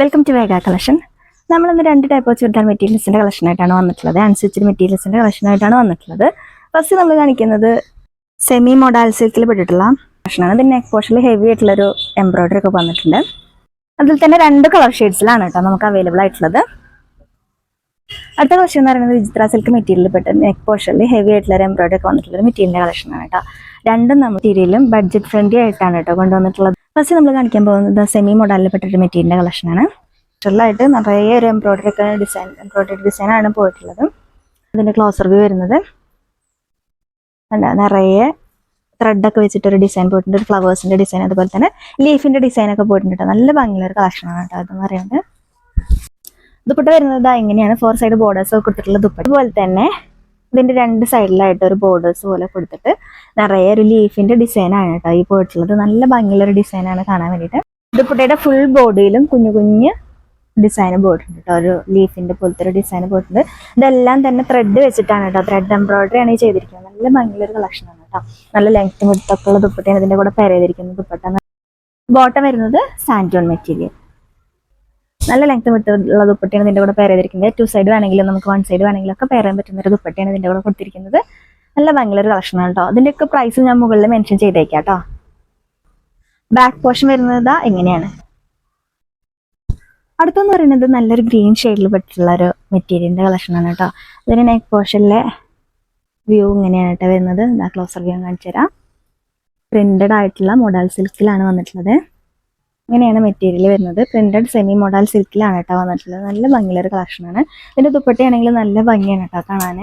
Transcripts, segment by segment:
Welcome to വേഗ collection നമ്മളിന്ന് രണ്ട് ടൈപ്പ് ഓഫ് ചുരിദാർ മെറ്റീരിയൽസിന്റെ കളക്ഷൻ ആയിട്ടാണ് വന്നിട്ടുള്ളത്. അനുസരിച്ച് മെറ്റീരിയൽസിന്റെ കളക്ഷൻ ആയിട്ടാണ് വന്നിട്ടുള്ളത്. ഫസ്റ്റ് നമ്മൾ കാണിക്കുന്നത് സെമി മോഡാൽ സിൽക്കിൽ പെട്ടിട്ടുള്ള കളക്ഷനാണ് ഇതിന് നെക്ക് ഹെവി ആയിട്ടുള്ളൊരു എംബ്രോയിഡറി ഒക്കെ വന്നിട്ടുണ്ട്. അതിൽ തന്നെ രണ്ട് കളർ ഷെയ്ഡ്സിലാണ് കേട്ടോ നമുക്ക് അവൈലബിൾ ആയിട്ടുള്ളത്. അടുത്ത കളക്ഷൻ എന്ന് പറയുന്നത് വിചിത്ര സിൽക്ക് മെറ്റീരിയൽ പെട്ട് നെക്ക് പോർഷനിൽ ഹെവി ആയിട്ടുള്ള എംബ്രോയിഡറി ഒക്കെ വന്നിട്ടുള്ള മെറ്റീരിയലിന്റെ കളക്ഷനാണ് കേട്ടോ രണ്ടും നമ്മൾ മെറ്റീരിയലും ബഡ്ജറ്റ് ഫ്രണ്ട്ലി ആയിട്ടാണ് കേട്ടോ കൊണ്ടുവന്നിട്ടുള്ളത്. ഫസ്റ്റ് നമ്മൾ കാണിക്കാൻ പോകുന്നത് സെമി മോഡലിൽ പെട്ടൊരു മെറ്റീരിയലിന്റെ കളക്ഷനാണ് ചെറുതായിട്ട് നിറയെ ഒരു എംബ്രോയിഡറി ഒക്കെ ഡിസൈൻ എംബ്രോയിഡറി ഡിസൈൻ ആണ് പോയിട്ടുള്ളത്. അതിന്റെ ക്ലോസർ വ്യൂ വരുന്നത്. നിറയെ ത്രെഡ് ഒക്കെ വെച്ചിട്ട് ഒരു ഡിസൈൻ പോയിട്ടുണ്ട്. ഒരു ഫ്ലവേഴ്സിന്റെ ഡിസൈൻ അതുപോലെ തന്നെ ലീഫിന്റെ ഡിസൈൻ ഒക്കെ പോയിട്ടുണ്ട്. നല്ല ഭംഗിയുള്ള ഒരു കളക്ഷനാണ് കേട്ടോ അതെന്ന് പറയുന്നത്. ദുപ്പട്ട വരുന്നത് ഇങ്ങനെയാണ്. ഫോർ സൈഡ് ബോർഡേഴ്സ് കൊടുത്തിട്ടുള്ള ദുപ്പട്ട. അതുപോലെ തന്നെ ഇതിന്റെ രണ്ട് സൈഡിലായിട്ട് ഒരു ബോർഡേഴ്സ് പോലെ കൊടുത്തിട്ട് നിറയെ ഒരു ലീഫിന്റെ ഡിസൈൻ ആണ് കേട്ടോ ഈ പോയിട്ടുള്ളത് നല്ല ഭംഗിയുള്ള ഒരു ഡിസൈൻ ആണ് കാണാൻ വേണ്ടിയിട്ട്. ഇത് ദുപ്പട്ടയുടെ ഫുൾ ബോഡിയിലും കുഞ്ഞു കുഞ്ഞ് ഡിസൈൻ പോയിട്ടുണ്ട് കേട്ടോ ഒരു ലീഫിന്റെ പോലത്തെ ഒരു ഡിസൈൻ പോയിട്ടുണ്ട് ഇതെല്ലാം തന്നെ ത്രെഡ് വെച്ചിട്ടാണ് കേട്ടോ. ത്രെഡ് എംബ്രോയിഡറി ആണ് ചെയ്തിരിക്കുന്നത്. നല്ല ഭംഗിയുള്ള ഒരു കളക്ഷൻ ആണ് കേട്ടോ. നല്ല ലെങ്ത്തും വിടുത്തൊക്കെ ഉള്ള ദുപ്പട്ടയാണ് ഇതിന്റെ കൂടെ പെര ചെയ്തിരിക്കുന്നത്. ദുപ്പട്ട ബോട്ടം വരുന്നത് സാന്റോൺ മെറ്റീരിയൽ നല്ല ലെങ്ത് വിട്ടുള്ള ദുപ്പട്ടിയാണ് ഇതിന്റെ കൂടെ പെയർ ചെയ്തിരിക്കുന്നത്. ടു സൈഡ് വേണമെങ്കിലും നമുക്ക് വൺ സൈഡ് വേണമെങ്കിലും ഒക്കെ പെയർ ചെയ്യാൻ പറ്റുന്ന ഒരു ദുപ്പട്ടിയാണ് ഇതിന്റെ കൂടെ കൊടുത്തിരിക്കുന്നത്. നല്ല ഭയങ്കര ഒരു കളക്ഷനാണ് കേട്ടോ അതിന്റെയൊക്കെ പ്രൈസ് ഞാൻ മുകളിൽ മെൻഷൻ ചെയ്തേക്കാം കേട്ടോ ബാക്ക് പോർഷൻ വരുന്നത് എങ്ങനെയാണ് അടുത്തെന്ന് പറയുന്നത് നല്ലൊരു ഗ്രീൻ ഷെയ്ഡിൽ പെട്ടിട്ടുള്ള ഒരു മെറ്റീരിയലിന്റെ കളക്ഷനാണ് കേട്ടോ അതിന് നെക്ക് പോർഷനിലെ വ്യൂ ഇങ്ങനെയാണ് കേട്ടോ വരുന്നത്. ക്ലോസർ വ്യൂ കാണിച്ചു തരാം പ്രിന്റഡ് ആയിട്ടുള്ള മോഡൽ സിൽക്കിലാണ് വന്നിട്ടുള്ളത്. ഇങ്ങനെയാണ് മെറ്റീരിയൽ വരുന്നത്. പ്രിന്റഡ് സെമി മോഡൽ സിൽക്കിലാണ് കേട്ടോ വന്നിട്ടുള്ളത്. നല്ല ഭംഗിയുള്ള ഒരു കളക്ഷനാണ് ഇതിന്റെ ദുപ്പട്ടയാണെങ്കിൽ നല്ല ഭംഗിയാണ് കേട്ടോ കാണാൻ.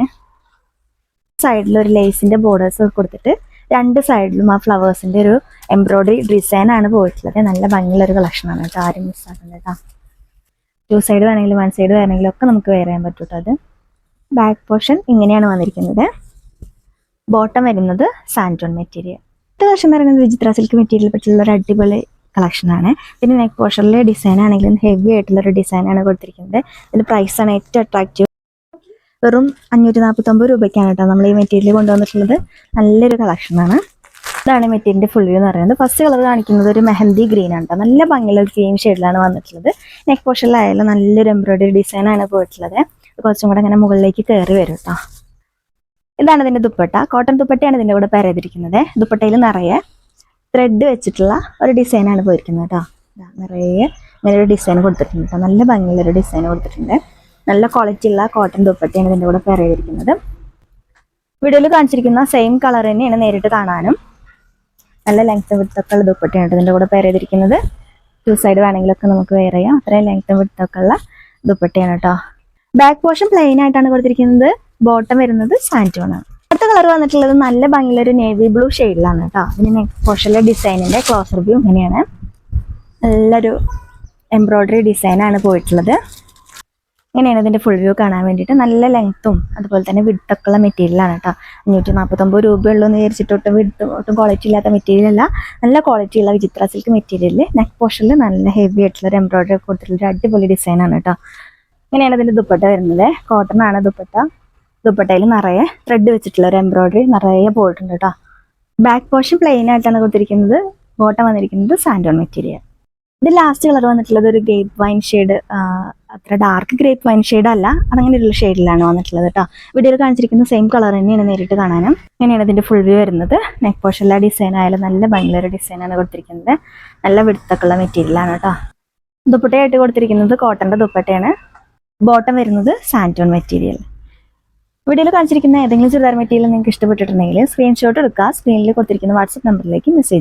സൈഡിൽ ഒരു ലേസിന്റെ ബോർഡേഴ്സ് കൊടുത്തിട്ട് രണ്ട് സൈഡിലും ആ ഫ്ലവേഴ്സിന്റെ ഒരു എംബ്രോയിഡറി ഡിസൈൻ ആണ് പോയിട്ടുള്ളത്. നല്ല ഭംഗിയുള്ള ഒരു കളക്ഷനാണ് കേട്ടോ. ആരും മിസ്സാക്കുന്നത് കേട്ടോ. ടു സൈഡ് വേണമെങ്കിലും വൺ സൈഡ് വേണമെങ്കിലും ഒക്കെ നമുക്ക് വെയർ ചെയ്യാൻ പറ്റും അത്. ബാക്ക് പോർഷൻ ഇങ്ങനെയാണ് വന്നിരിക്കുന്നത്. ബോട്ടം വരുന്നത് സാൻഡോൺ മെറ്റീരിയൽ അടുത്ത വർഷം വരുന്നത് വിചിത്ര സിൽക്ക് മെറ്റീരിയൽ പറ്റിയുള്ള ഒരു അടിപൊളി കളക്ഷനാണ് പിന്നെ നെക്ക് പോർഷനിലെ ഡിസൈൻ ആണെങ്കിലും ഹെവി ആയിട്ടുള്ള ഒരു ഡിസൈൻ ആണ് കൊടുത്തിരിക്കുന്നത്. ഇതിന്റെ പ്രൈസ് ആണ് ഏറ്റവും അട്രാക്റ്റീവ് വെറും അഞ്ഞൂറ്റി നാൽപ്പത്തൊമ്പത് രൂപയ്ക്കാണ് കേട്ടോ നമ്മൾ ഈ മെറ്റീരിയൽ കൊണ്ടുവന്നിട്ടുള്ളത്. നല്ലൊരു കളക്ഷനാണ് ഇതാണ് മെറ്റീരിയലിന്റെ ഫുൾ വ്യൂ എന്ന് പറയുന്നത്. ഫസ്റ്റ് കളർ കാണിക്കുന്നത് ഒരു മെഹന്തി ഗ്രീൻ ആണ് നല്ല ഭംഗിയുള്ള ഒരു ക്രീം ഷെയ്ഡിലാണ് വന്നിട്ടുള്ളത്. നെക്ക് പോർഷനിലായാലും നല്ലൊരു എംബ്രോയിഡറി ഡിസൈൻ ആണ് പോയിട്ടുള്ളത്. കുറച്ചും കൂടെ അങ്ങനെ മുകളിലേക്ക് കയറി വരും കേട്ടോ. ഇതാണ് ഇതിന്റെ ദുപ്പട്ട. കോട്ടൺ ദുപ്പട്ടയാണ് ഇതിന്റെ കൂടെ പേരെതിരിക്കുന്നത് ദുപ്പട്ടയിൽ നിറയെ ത്രെഡ് വെച്ചിട്ടുള്ള ഒരു ഡിസൈനാണ് പോയിരിക്കുന്നത് കേട്ടോ നിറയെ ഇങ്ങനെ ഒരു ഡിസൈൻ കൊടുത്തിട്ടുണ്ട് കേട്ടോ നല്ല ഭംഗിയുള്ള ഒരു ഡിസൈൻ കൊടുത്തിട്ടുണ്ട്. നല്ല ക്വാളിറ്റി ഉള്ള കോട്ടൺ ദുപ്പട്ടയാണ് ഇതിന്റെ കൂടെ പേര് ചെയ്തിരിക്കുന്നത്. വീഡിയോയിൽ കാണിച്ചിരിക്കുന്ന സെയിം കളർ തന്നെയാണ് നേരിട്ട് കാണാനും. നല്ല ലെങ്ത് വിടുത്തൊക്കെ ഉള്ള ദുപ്പട്ടയാണ് ഇതിന്റെ കൂടെ പേര് ചെയ്തിരിക്കുന്നത്. ടു സൈഡ് വേണമെങ്കിലൊക്കെ നമുക്ക് വെയർ ചെയ്യാം. അത്രയും ലെങ്ത് വിടുത്തൊക്കെ ഉള്ള ദുപ്പട്ടയാണ് കേട്ടോ ബാക്ക് പോർഷൻ പ്ലെയിൻ ആയിട്ടാണ് കൊടുത്തിരിക്കുന്നത്. ബോട്ടം വരുന്നത് അടുത്ത കളർ വന്നിട്ടുള്ളത് നല്ല ഭംഗിയുള്ള ഒരു നേവി ബ്ലൂ ഷെയ്ഡിലാണ് കേട്ടോ നെക്ക് പോർഷനിലെ ഡിസൈനിന്റെ ക്ലോസർ വ്യൂ ഇങ്ങനെയാണ്. നല്ലൊരു എംബ്രോയിഡറി ഡിസൈനാണ് പോയിട്ടുള്ളത്. ഇങ്ങനെയാണ് ഇതിന്റെ ഫുൾ വ്യൂ കാണാൻ വേണ്ടിയിട്ട്. നല്ല ലെങ്ത്തും അതുപോലെ തന്നെ വിട്ടൊക്കെയുള്ള മെറ്റീരിയലാണ് കേട്ടോ അഞ്ഞൂറ്റി നാൽപ്പത്തൊമ്പത് രൂപയുള്ളൂ എന്ന് വിചാരിച്ചിട്ട് വിഡ്ത്ത് ഒട്ടും ക്വാളിറ്റി ഇല്ലാത്ത മെറ്റീരിയൽ അല്ല. നല്ല ക്വാളിറ്റി ഉള്ള വിചിത്ര സിൽക്ക് മെറ്റീരിയൽ നെക്ക് പോർഷനിൽ നല്ല ഹെവി ആയിട്ടുള്ള ഒരു എംബ്രോയിഡറി കൊടുത്തിട്ടുള്ള ഒരു അടിപൊളി ഡിസൈനാണ് കേട്ടോ ഇങ്ങനെയാണ് ഇതിന്റെ ദുപ്പട്ട വരുന്നത്. കോട്ടൺ ആണ് ദുപ്പട്ട. ദുപ്പട്ടയിൽ നിറയെ ത്രെഡ് വെച്ചിട്ടുള്ള ഒരു എംബ്രോയിഡറി നിറയെ പോയിട്ടുണ്ട് കേട്ടോ ബാക്ക് പോർഷൻ പ്ലെയിൻ ആയിട്ടാണ് കൊടുത്തിരിക്കുന്നത്. ബോട്ടം വന്നിരിക്കുന്നത് സാൻഡോൺ മെറ്റീരിയൽ ഇത് ലാസ്റ്റ് കളർ വന്നിട്ടുള്ളത് ഒരു ഗ്രേപ്പ് വൈൻ ഷെയ്ഡ് അത്ര ഡാർക്ക് ഗ്രേപ്പ് വൈൻ ഷെയ്ഡ് അല്ല. അതങ്ങനെ ഒരു ഷെയ്ഡിലാണ് വന്നിട്ടുള്ളത് കേട്ടോ വീഡിയോയിൽ കാണിച്ചിരിക്കുന്ന സെയിം കളർ തന്നെയാണ് നേരിട്ട് കാണാനും. ഇങ്ങനെയാണ് ഇതിന്റെ ഫുൾ വ്യൂ വരുന്നത്. നെക്ക് പോർഷനിലെ ഡിസൈൻ ആയാലും നല്ല ഭയങ്കര ഡിസൈനാണ് കൊടുത്തിരിക്കുന്നത്. നല്ല വിടുത്തൊക്കെയുള്ള മെറ്റീരിയലാണ് കേട്ടോ ദുപ്പട്ടയായിട്ട് കൊടുത്തിരിക്കുന്നത് കോട്ടന്റെ ദുപ്പട്ടയാണ്. ബോട്ടം വരുന്നത് സാന്റോൺ മെറ്റീരിയൽ വീഡിയോയിൽ കാണിച്ചിരിക്കുന്ന ഏതെങ്കിലും ചുരിദാർ മെറ്റീരിയൽ നിങ്ങൾക്ക് ഇഷ്ടപ്പെട്ടിട്ടുണ്ടെങ്കിൽ സ്ക്രീൻഷോട്ട് എടുക്കുക. സ്ക്രീനിൽ കൊടുത്തിരിക്കുന്ന വാട്സപ്പ് നമ്പറിലേക്ക് മെസ്സേജ്